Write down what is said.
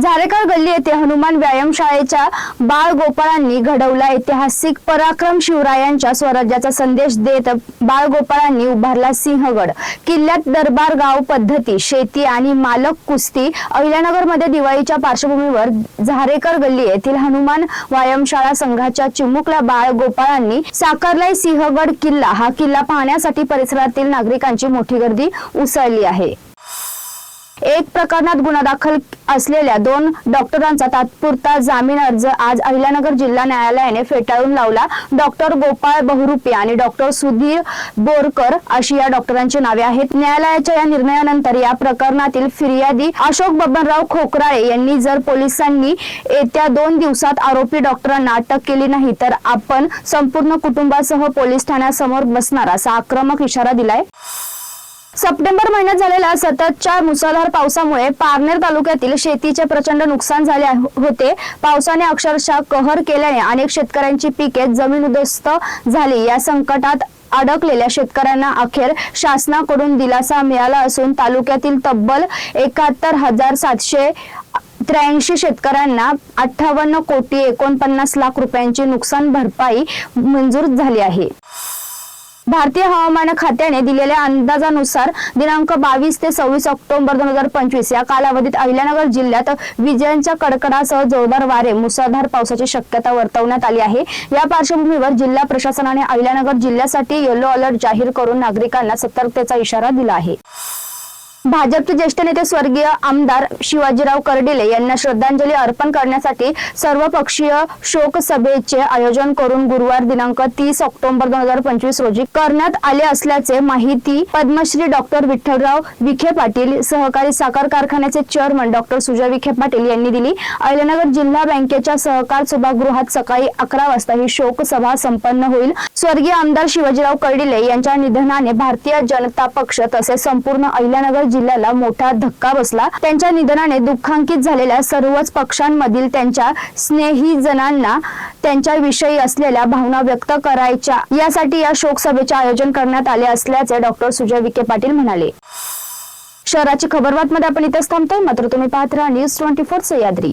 झारेकर गल्ली येथे हनुमान व्यायामशाळेच्या बाळ गोपाळांनी घडवला ऐतिहासिक पराक्रम शिवरायांच्या स्वराज्याचा संदेश देत बाळ गोपाळांनी उभारला सिंहगड. किल्ल्यात दरबार गाव पद्धती शेती आणि मालक कुस्ती अहिल्यानगरमध्ये दिवाळीच्या पार्श्वभूमीवर झारेकर गल्ली येथील हनुमान व्यायामशाळा संघाच्या चिमुकल्या बाळ गोपाळांनी साकारलाय सिंहगड किल्ला. हा किल्ला पाहण्यासाठी परिसरातील नागरिकांची मोठी गर्दी उसळली आहे. एक प्रकरणात गुन्हा दाखल असलेल्या दोन डॉक्टरांचा तात्पुरता जामीन अर्ज आज अहिल्यानगर जिल्हा न्यायालयाने फेटाळून लावला. डॉक्टर गोपाळ बहुरुपे आणि डॉक्टर सुधीर बोरकर अशी या डॉक्टरांची नावे आहेत. न्यायालयाच्या या निर्णयानंतर या प्रकरणातील फिर्यादी अशोक बबनराव खोकराळे यांनी जर पोलिसांनी येत्या दोन दिवसात आरोपी डॉक्टरांना अटक केली नाही तर आपण संपूर्ण कुटुंबासह पोलीस ठाण्यासमोर बसणार असा आक्रमक इशारा दिलाय. सप्टेंबर महिन्यात झालेल्या सततच्या मुसळधार पावसामुळे पारनेर तालुक्यातील शेतीचे प्रचंड नुकसान झाले होते. पावसाने अक्षरशः कहर केल्याने अनेक शेतकऱ्यांची पिके जमीन उद्ध्वस्त झाली. या संकटात अडकलेल्या शेतकऱ्यांना अखेर शासनाकडून दिलासा मिळाला असून तालुक्यातील तब्बल एकाहत्तर हजार सातशे त्र्याऐंशी शेतकऱ्यांना अठ्ठावन्न कोटी एकोणपन्नास लाख रुपयांची नुकसान भरपाई मंजूर झाली आहे. भारतीय हवामान खात्याने दिलेल्या अंदाजानुसार दिनांक बावीस ते सव्वीस ऑक्टोबर दोन हजार पंचवीस या कालावधीत अहिल्यानगर जिल्ह्यात विजयांच्या कडकडासह जोरदार वारे मुसळधार पावसाची शक्यता वर्तवण्यात आली आहे. या पार्श्वभूमीवर जिल्हा प्रशासनाने अहिल्यानगर जिल्ह्यासाठी येलो अलर्ट जाहीर करून नागरिकांना सतर्कतेचा इशारा दिला आहे. भाजपचे ज्येष्ठ नेते स्वर्गीय आमदार शिवाजीराव कर्डिले यांना श्रद्धांजली अर्पण करण्यासाठी सर्वपक्षीय शोक सभेचे आयोजन करून गुरुवार दिनांक तीस ऑक्टोबर दोन हजार पंचवीस रोजी करण्यात आले असल्याचे माहिती पद्मश्री डॉक्टर विठ्ठलराव विखे पाटील सहकारी साखर कारखान्याचे चेअरमन डॉक्टर सुजय विखे पाटील यांनी दिली. अहिल्यानगर जिल्हा बँकेच्या सहकार सभागृहात सकाळी अकरा वाजता ही शोक सभा संपन्न होईल. स्वर्गीय आमदार शिवाजीराव कर्डिले यांच्या निधनाने भारतीय जनता पक्ष तसेच संपूर्ण अहिल्यानगर जिल्ह्याला मोठा धक्का बसला. त्यांच्या निधनाने दुःखांकित झालेल्या सर्वच पक्षांमधील त्यांच्या स्नेही स्नेहीजनांना त्यांच्याविषयी असलेल्या भावना व्यक्त करायच्या. यासाठी या शोक सभेचे आयोजन करण्यात आले असल्याचे डॉक्टर सुजय विखे पाटील म्हणाले. शहराची खबर बातमध्ये आपण इथेच थांबतोय. मात्र तुम्ही पाहत राहा न्यूज ट्वेंटी फोर सह्याद्री